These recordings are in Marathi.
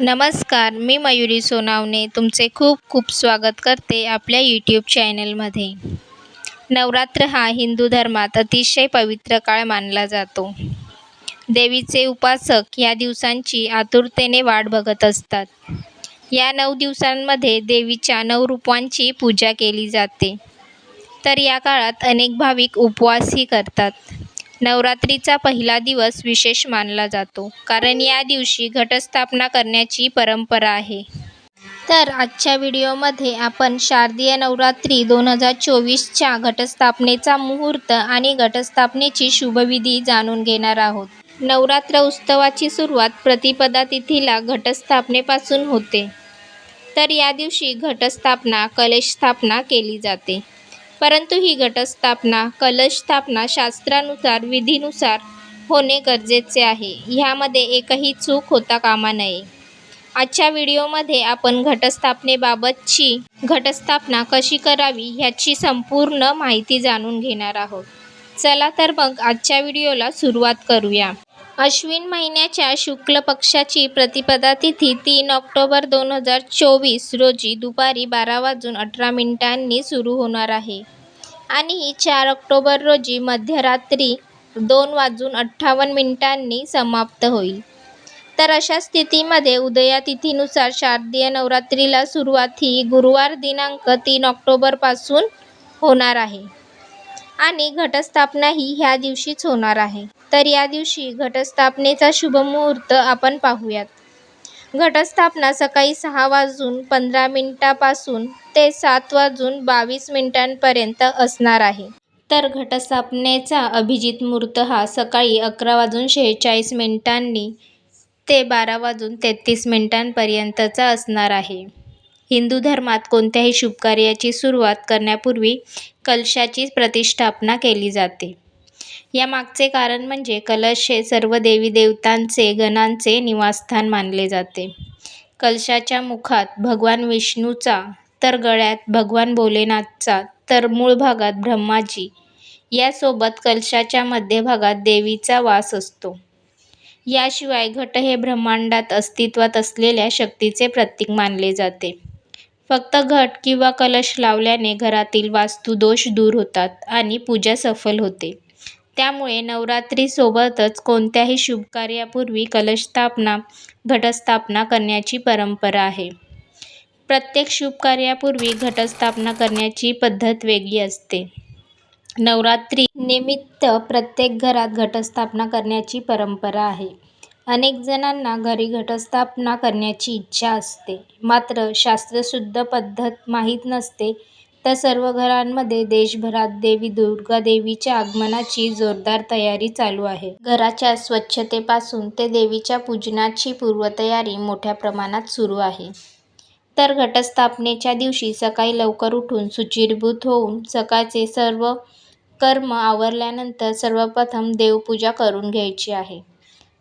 नमस्कार मी मयुरी सोनावणे तुमचे खूप खूप स्वागत करते आपल्या यूट्यूब चॅनलमध्ये नवरात्र हा हिंदू धर्मात अतिशय पवित्र काळ मानला जातो. देवीचे उपासक या दिवसांची आतुरतेने वाट बघत असतात. या नऊ दिवसांमध्ये देवीच्या नऊ रूपांची पूजा केली जाते. तर या काळात अनेक भाविक उपवासही करतात. नवरात्रीचा पहिला दिवस विशेष मानला जातो कारण या दिवशी घटस्थापना करण्याची परंपरा आहे. तर आजच्या व्हिडिओमध्ये आपण शारदीय नवरात्री दोन हजार चोवीसच्या घटस्थापनेचा मुहूर्त आणि घटस्थापनेची शुभविधी जाणून घेणार आहोत. नवरात्र उत्सवाची सुरुवात प्रतिपदा तिथीला घटस्थापनेपासून होते. तर या दिवशी घटस्थापना कलेश स्थापना केली जाते. परंतु ही घटस्थापना कलश स्थापना शास्त्रानुसार विधीनुसार होणे गरजेचे आहे. ह्यामध्ये एकही चूक होता कामा नये. आजच्या व्हिडिओमध्ये आपण घटस्थापनेबाबतची घटस्थापना कशी करावी ह्याची संपूर्ण माहिती जाणून घेणार आहोत. चला तर मग आजच्या व्हिडिओला सुरुवात करूया. अश्विन महिन्याच्या शुक्ल पक्षाची प्रतिपदा तिथी तीन ऑक्टोबर दोन हजार चोवीस रोजी दुपारी बारा वाजून अठरा मिनिटांनी सुरू होणार आहे. आणि ही चार ऑक्टोबर रोजी मध्यरात्री दोन वाजून अठ्ठावन्न मिनिटांनी समाप्त होईल. तर अशा स्थितीमध्ये उदया तिथीनुसार शारदीय नवरात्रीला सुरुवात ही गुरुवार दिनांक तीन ऑक्टोबरपासून होणार आहे. आणि घटस्थापना ही ह्या दिवशीच होणार आहे. तर या दिवशी घटस्थापनेचा शुभमुहूर्त आपण पाहूयात. घटस्थापना सकाळी सहा वाजून पंधरा मिनिटापासून ते सात वाजून बावीस मिनिटांपर्यंत असणार आहे. तर घटस्थापनेचा अभिजित मुहूर्त हा सकाळी अकरा वाजून शेहेचाळीस मिनिटांनी ते बारा वाजून तेहतीस मिनिटांपर्यंतचा असणार आहे. हिंदू धर्मात कोणत्याही शुभकार्याची सुरुवात करण्यापूर्वी कलशाची प्रतिष्ठापना केली जाते. यामागचे कारण म्हणजे कलश हे सर्व देवी देवतांचे गणांचे निवासस्थान मानले जाते. कलशाच्या मुखात भगवान विष्णूचा तर गळ्यात भगवान भोलेनाथचा तर मूळ भागात ब्रह्माजी. यासोबत कलशाच्या मध्यभागात देवीचा वास असतो. याशिवाय घट हे ब्रह्मांडात अस्तित्वात असलेल्या शक्तीचे प्रतीक मानले जाते. फक्त घट किंवा कलश लावल्याने घरातील वास्तुदोष दूर होतात आणि पूजा सफल होते. त्यामुळे नवरात्रीसोबतच कोणत्याही शुभकार्यापूर्वी कलशस्थापना घटस्थापना करण्याची परंपरा आहे. प्रत्येक शुभकार्यापूर्वी घटस्थापना करण्याची पद्धत वेगळी असते. नवरात्री निमित्त प्रत्येक घरात घटस्थापना करण्याची परंपरा आहे. अनेक जणांना घरी घटस्थापना करण्याची इच्छा असते. मात्र शास्त्रशुद्ध पद्धत माहीत नसते त्या सर्व घरांमध्ये देशभरात देवी दुर्गादेवीच्या आगमनाची जोरदार तयारी चालू आहे. घराच्या स्वच्छतेपासून ते देवीच्या पूजनाची पूर्वतयारी मोठ्या प्रमाणात सुरू आहे. तर घटस्थापनेच्या दिवशी सकाळी लवकर उठून सुचिरभूत होऊन सकाळचे सर्व कर्म आवरल्यानंतर सर्वप्रथम देवपूजा करून घ्यायची आहे.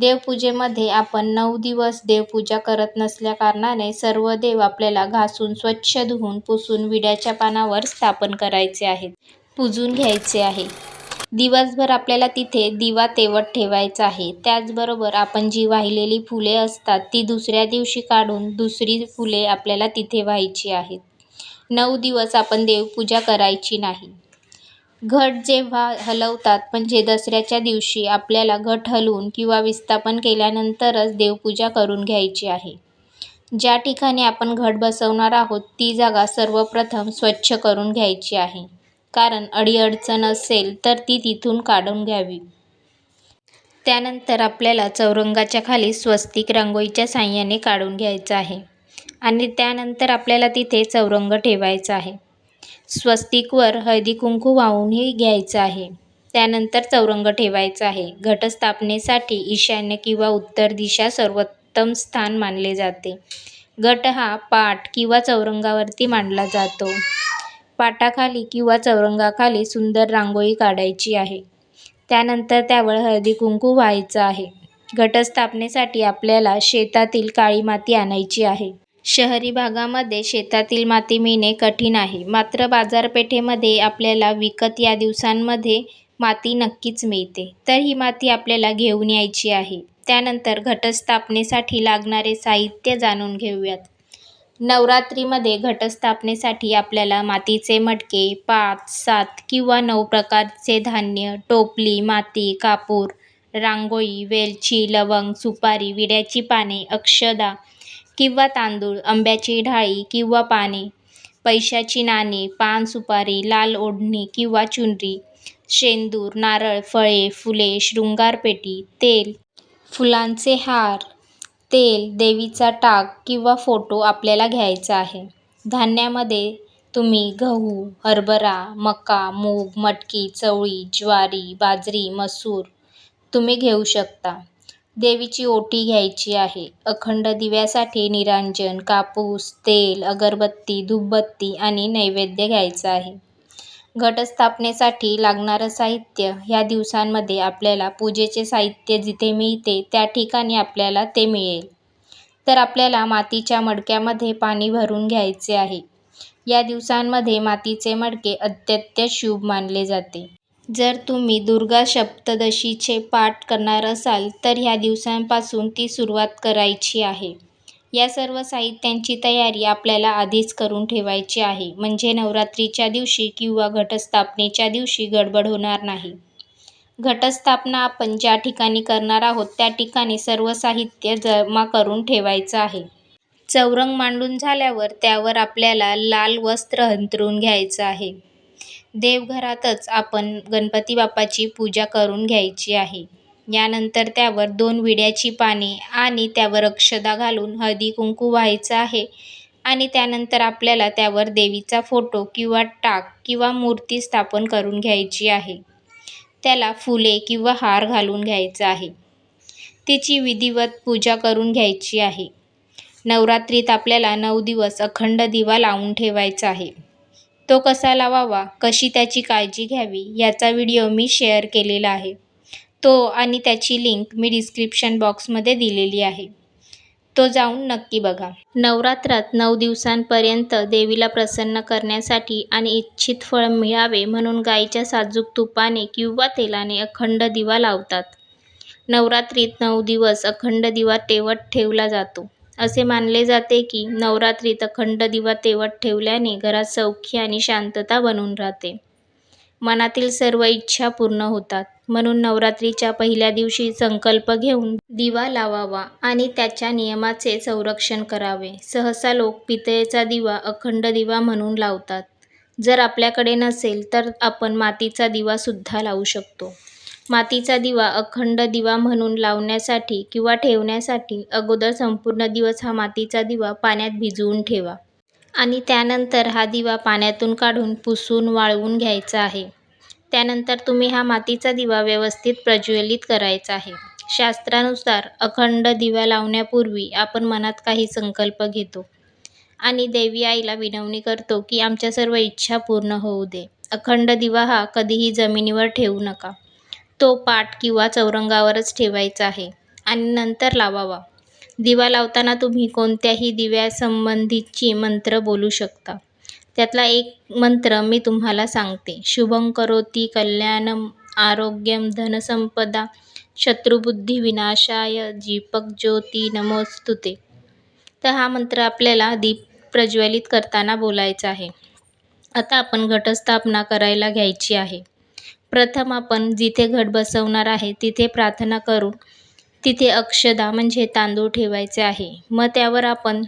देवपूजेमध्ये आपण नऊ दिवस देवपूजा करत नसल्याकारणाने सर्व देव आपल्याला घासून स्वच्छ धुवून पुसून विड्याच्या पानावर स्थापन करायचे आहेत पूजून घ्यायचे आहे. दिवसभर आपल्याला तिथे दिवा तेवत ठेवायचा आहे. त्याचबरोबर आपण जी वाहिलेली फुले असतात ती दुसऱ्या दिवशी काढून दुसरी फुले आपल्याला तिथे व्हायची आहेत. नऊ दिवस आपण देवपूजा करायची नाही. घट जेव्हा हलवतात म्हणजे दसऱ्याच्या दिवशी आपल्याला घट हलवून किंवा विस्थापन केल्यानंतरच देवपूजा करून घ्यायची आहे. ज्या ठिकाणी आपण घट बसवणार आहोत ती जागा सर्वप्रथम स्वच्छ करून घ्यायची आहे. कारण अडीअडचण असेल तर ती तिथून काढून घ्यावी. त्यानंतर आपल्याला चौरंगाच्या खाली स्वस्तिक रांगोळीच्या साह्याने काढून घ्यायचं आहे. आणि त्यानंतर आपल्याला तिथे चौरंग ठेवायचा आहे. स्वस्तिकवर हळदीकुंकू वाहूनही घ्यायचं आहे. त्यानंतर चौरंग ठेवायचा आहे. घटस्थापनेसाठी ईशान्य किंवा उत्तर दिशा सर्वोत्तम स्थान मानले जाते. घट हा पाट किंवा चौरंगावरती मांडला जातो. पाटाखाली किंवा चौरंगाखाली सुंदर रांगोळी काढायची आहे. त्यानंतर त्यावर हळदी कुंकू व्हायचं आहे. घटस्थापनेसाठी आपल्याला शेतातील काळी माती आणायची आहे. शहरी भागामध्ये शेतातील माती मिळणे कठीण आहे. मात्र बाजारपेठेमध्ये आपल्याला विकत या दिवसांमध्ये माती नक्कीच मिळते. तर ही माती आपल्याला घेऊन यायची आहे. त्यानंतर घटस्थापनेसाठी लागणारे साहित्य जाणून घेऊयात. नवरात्रीमध्ये घटस्थापनेसाठी आपल्याला मातीचे मटके पाच सात किंवा नऊ प्रकारचे धान्य टोपली माती कापूर रांगोळी वेलची लवंग सुपारी विड्याची पाने अक्षदा किंवा तांदूळ आंब्याची ढाळी किंवा पाने पैशाची नाणी पान सुपारी लाल ओढणी किंवा चुनरी शेंदूर नारळ फळे फुले शृंगारपेटी तेल फुलांचे हार तेल देवीचा टाक किंवा फोटो आपल्याला घ्यायचा आहे. धान्यामध्ये तुम्ही गहू हरभरा मका मूग मटकी चवळी ज्वारी बाजरी मसूर तुम्ही घेऊ शकता. देवीची ओटी घ्यायची आहे. अखंड दिव्यासाठी निरांजन कापूस तेल अगरबत्ती धूपबत्ती आणि नैवेद्य घ्यायचा आहे. घटस्थापनेसाठी लागणारं साहित्य ह्या दिवसांमध्ये आपल्याला पूजेचे साहित्य जिथे मिळते त्या ठिकाणी आपल्याला ते मिळेल. तर आपल्याला मातीच्या मडक्यामध्ये पाणी भरून घ्यायचे आहे. या दिवसांमध्ये मातीचे मडके अत्यंत शुभ मानले जाते. जर तुम्ही दुर्गा सप्तदशीचे पाठ करणार असाल तर ह्या दिवसांपासून ती सुरुवात करायची आहे. या सर्व साहित्यांची तयारी आपल्याला आधीच करून ठेवायची आहे. म्हणजे नवरात्रीच्या दिवशी किंवा घटस्थापनेच्या दिवशी गडबड होणार नाही. घटस्थापना आपण ज्या ठिकाणी करणार आहोत त्या ठिकाणी सर्व साहित्य जमा करून ठेवायचं आहे. चौरंग मांडून झाल्यावर त्यावर आपल्याला लाल वस्त्र अंथरून घ्यायचं आहे. देवघरातच आपण गणपती बाप्पाची पूजा करून घ्यायची आहे. यानंतर त्यावर दोन विड्याची पाने आणि त्यावर अक्षदा घालून हळदी कुंकू व्हायचं आहे आणि त्यानंतर आपल्याला त्यावर देवीचा फोटो किंवा टाक किंवा मूर्ती स्थापन करून घ्यायची आहे. त्याला फुले किंवा हार घालून घ्यायचा आहे. तिची विधिवत पूजा करून घ्यायची आहे. नवरात्रीत आपल्याला नऊ दिवस अखंड दिवा लावून ठेवायचा आहे. तो कसा लावावा? कशी त्याची काळजी घ्यावी? याचा व्हिडिओ मी शेअर केलेला आहे. तो आणि त्याची लिंक मी डिस्क्रिप्शन बॉक्समध्ये दिलेली आहे. तो जाऊन नक्की बघा. नवरात्रात नऊ दिवसांपर्यंत देवीला प्रसन्न करण्यासाठी आणि इच्छित फळ मिळावे म्हणून गाईच्या साजूक तुपाने किंवा तेलाने अखंड दिवा लावतात. नवरात्रीत नऊ दिवस अखंड दिवा तेवत ठेवला जातो. असे मानले जाते की नवरात्रीत अखंड दिवा तेवत ठेवल्याने घरात सौख्य आणि शांतता बनून राहते. मनातील सर्व इच्छा पूर्ण होतात. म्हणून नवरात्रीच्या पहिल्या दिवशी संकल्प घेऊन दिवा लावावा आणि त्याच्या नियमाचे संरक्षण करावे. सहसा लोक पितळेचा दिवा अखंड दिवा म्हणून लावतात. जर आपल्याकडे नसेल तर आपण मातीचा दिवासुद्धा लावू शकतो. मातीचा दिवा अखंड दिवा म्हणून लावण्यासाठी किंवा ठेवण्यासाठी अगोदर संपूर्ण दिवस हा मातीचा दिवा पाण्यात भिजवून ठेवा. आणि त्यानंतर हा दिवा पाण्यातून काढून पुसून वाळवून घ्यायचा आहे. त्यानंतर तुम्ही हा मातीचा दिवा व्यवस्थित प्रज्वलित करायचा आहे. शास्त्रानुसार अखंड दिवा लावण्यापूर्वी आपण मनात काही संकल्प घेतो. आणि देवी आईला विनवणी करतो की आमच्या सर्व इच्छा पूर्ण होऊ दे. अखंड दिवा हा कधीही जमिनीवर ठेवू नका. तो पाट किंवा चौरंगावरच ठेवायचा आहे आणि नंतर लावावा. दिवा लावताना तुम्ही कोणत्याही दिव्यासंबंधीची मंत्र बोलू शकता. त्यातला एक मंत्र मी तुम्हाला सांगते. शुभं करोती कल्याणम आरोग्यम धनसंपदा शत्रुबुद्धी विनाशाय दीपक ज्योती नमोस्तुते. तर हा मंत्र आपल्याला दीप प्रज्वलित करताना बोलायचा आहे. आता आपण घटस्थापना करायला घ्यायची आहे. प्रथम आपण जिथे घट बसवणार आहे तिथे प्रार्थना करून तिथे अक्षदा म्हणजे तांदूळ ठेवायचे आहे. मग त्यावर आपण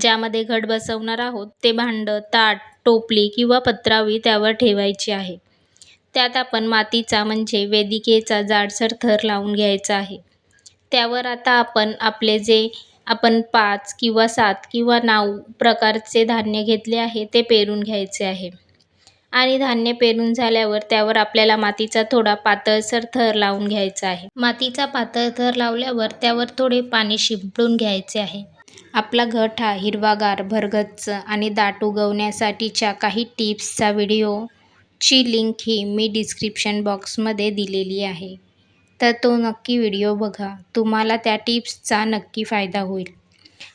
ज्यामध्ये घट बसवणार आहोत ते भांडं ताट टोपली किंवा पत्रावळी त्यावर ठेवायची आहे. त्यात आपण मातीचा म्हणजे वेदिकेचा जाडसर थर लावून घ्यायचा आहे. त्यावर आता आपण आपले जे आपण पाच किंवा सात किंवा नऊ प्रकारचे धान्य घेतले आहे ते पेरून घ्यायचे आहे. आणि धान्य पेरून झाल्यावर त्यावर आपल्याला मातीचा थोडा पातळसर थर लावून घ्यायचा आहे. मातीचा पातळ थर लावल्यावर त्यावर थोडे पाणी शिंपडून घ्यायचे आहे. आपला घट हा हिरवागार भरगच्च आणि दाट उगवण्यासाठीच्या काही टिप्सचा व्हिडिओची लिंक ही मी डिस्क्रिप्शन बॉक्समध्ये दिलेली आहे. तर तो नक्की व्हिडिओ बघा. तुम्हाला त्या टिप्सचा नक्की फायदा होईल.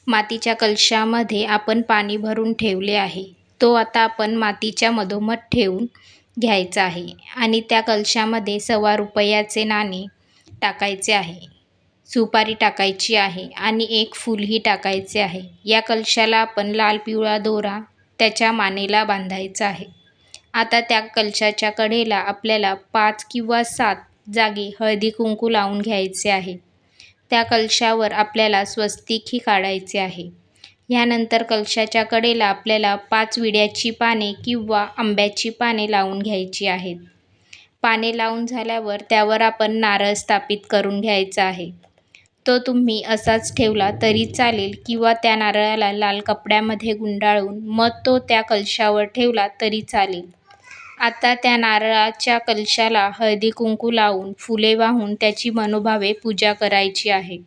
मातीच्या कलशामध्ये आपण पाणी भरून ठेवले आहे. तो आता आपण मातीच्या मधोमध ठेवून घ्यायचा आहे आणि त्या कलशामध्ये सव्वा रुपयाचे नाणे टाकायचे आहे. सुपारी टाकायची आहे आणि एक फूलही टाकायचे आहे. या कलशाला आपण लाल पिवळा दोरा त्याच्या मानेला बांधायचा आहे. आता त्या कलशाच्या कडेला आपल्याला पाच किंवा सात जागी हळदी कुंकू लावून घ्यायचे आहे. त्या कलशावर आपल्याला स्वस्तिकही काढायचे आहे. ह्यानंतर कलशाच्या कडेला आपल्याला पाच विड्याची पाने किंवा आंब्याची पाने लावून घ्यायची आहेत. पाने लावून झाल्यावर त्यावर आपण नारळ स्थापित करून घ्यायचा आहे. तो तुम्ही असाच ठेवला तरी चालेल किंवा त्या नारळाला लाल कपड्यामध्ये गुंडाळून मग तो त्या कलशावर ठेवला तरी चालेल. आता त्या नारळाच्या कलशाला हळदी कुंकू लावून फुले वाहून त्याची मनोभावे पूजा करायची आहे.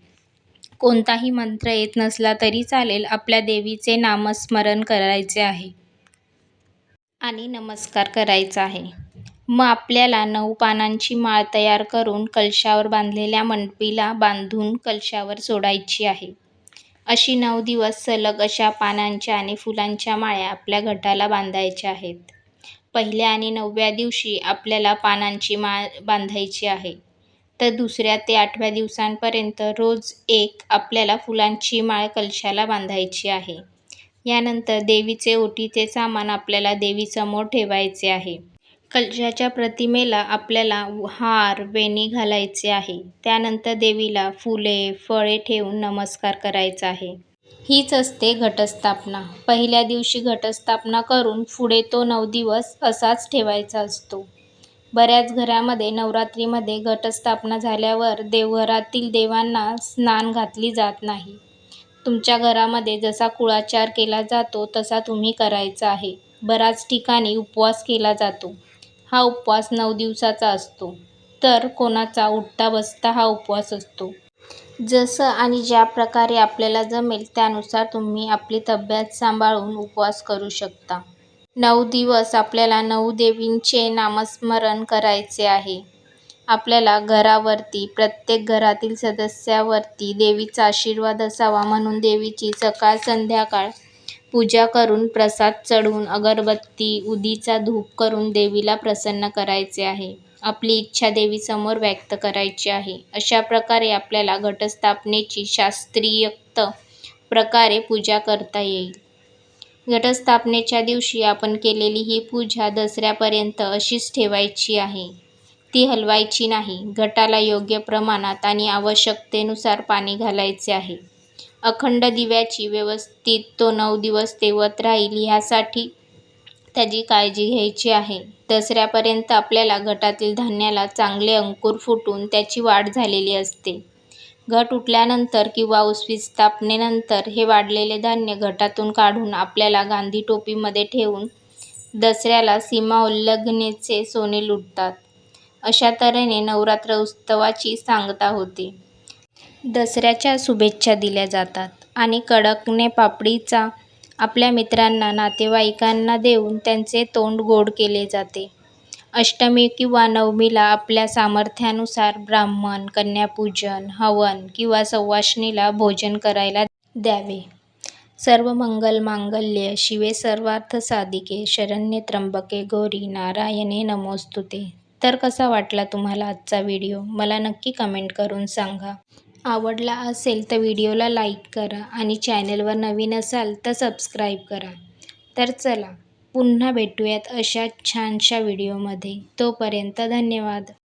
कोणताही मंत्र येत नसला तरी चालेल आपल्या देवीचे नामस्मरण करायचे आहे. आणि नमस्कार करायचा आहे. मग आपल्याला नऊ पानांची माळ तयार करून कलशावर बांधलेल्या मंडपीला बांधून कलशावर सोडायची आहे. अशी नऊ दिवस सलग अशा पानांच्या आणि फुलांच्या माळ्या आपल्या घटाला बांधायच्या आहेत. पहिल्या आणि नवव्या दिवशी आपल्याला पानांची माळ बांधायची आहे. तर दुसऱ्या ते आठव्या दिवसांपर्यंत रोज एक आपल्याला फुलांची माळ कलशाला बांधायची आहे. यानंतर देवीचे ओटीचे सामान आपल्याला देवीसमोर ठेवायचे आहे. कलशाच्या प्रतिमेला आपल्याला हार वेणी घालायचे आहे. त्यानंतर देवीला फुले फळे ठेवून नमस्कार करायचा आहे. हीच असते घटस्थापना. पहिल्या दिवशी घटस्थापना करून पुढे तो नऊ दिवस असाच ठेवायचा असतो. बऱ्याच घरामध्ये नवरात्रीमध्ये घटस्थापना झाल्यावर देवघरातील देवांना स्नान घातली जात नाही. तुमच्या घरामध्ये जसा कुळाचार केला जातो तसा तुम्ही करायचा आहे. बऱ्याच ठिकाणी उपवास केला जातो. हा उपवास नऊ दिवसाचा असतो. तर कोणाचा उठता बसता हा उपवास असतो. जसं आणि ज्या प्रकारे आपल्याला जमेल त्यानुसार तुम्ही आपली तब्येत सांभाळून उपवास करू शकता. नऊ दिवस आपल्याला नऊ देवींचे नामस्मरण करायचे आहे. आपल्याला घरावरती प्रत्येक घरातील सदस्यावरती देवीचा आशीर्वाद असावा म्हणून देवीची सकाळ संध्याकाळ पूजा करून प्रसाद चढवून अगरबत्ती उदीचा धूप करून देवीला प्रसन्न करायचे आहे. आपली इच्छा देवीसमोर व्यक्त करायची आहे. अशा प्रकारे आपल्याला घटस्थापनेची शास्त्रीयक्त प्रकारे पूजा करता येईल. घटस्थापनेच्या दिवशी आपण केलेली ही पूजा दसऱ्यापर्यंत अशीच ठेवायची आहे. ती हलवायची नाही. घटाला योग्य प्रमाणात आणि आवश्यकतेनुसार पाणी घालायचे आहे. अखंड दिव्याची व्यवस्थित तो नऊ दिवस तेवत राहील ह्यासाठी त्याची काळजी घ्यायची आहे. दसऱ्यापर्यंत आपल्याला घटातील धान्याला चांगले अंकुर फुटून त्याची वाढ झालेली असते. घट उठल्यानंतर किंवा उसवी स्थापनेनंतर हे वाढलेले धान्य घटातून काढून आपल्याला गांधी टोपीमध्ये ठेवून दसऱ्याला सीमा उल्लंघनेचे सोने लुटतात. अशा तऱ्हेने नवरात्र उत्सवाची सांगता होते. दसऱ्याच्या शुभेच्छा दिल्या जातात आणि कडकने पापडीचा आपल्या मित्रांना नातेवाईकांना देऊन त्यांचे तोंड गोड केले जाते. अष्टमी किंवा नवमीला आपल्या सामर्थ्यानुसार ब्राह्मण कन्यापूजन हवन किंवा सवाष्णीला भोजन करायला द्यावे. सर्व मंगल मांगल्य शिवे सर्वार्थ साधिके शरण्ये त्र्यंबके गौरी नारायणे नमोस्तुते. तर कसा वाटला तुम्हाला आजचा व्हिडिओ? मला नक्की कमेंट करून सांगा. आवडला असेल तर व्हिडिओला लाईक करा आणि चॅनलवर नवीन असाल तर सबस्क्राईब करा. तर चला पुन्हा भेटूयात अशा छानशा व्हिडिओमध्ये. तोपर्यंत धन्यवाद.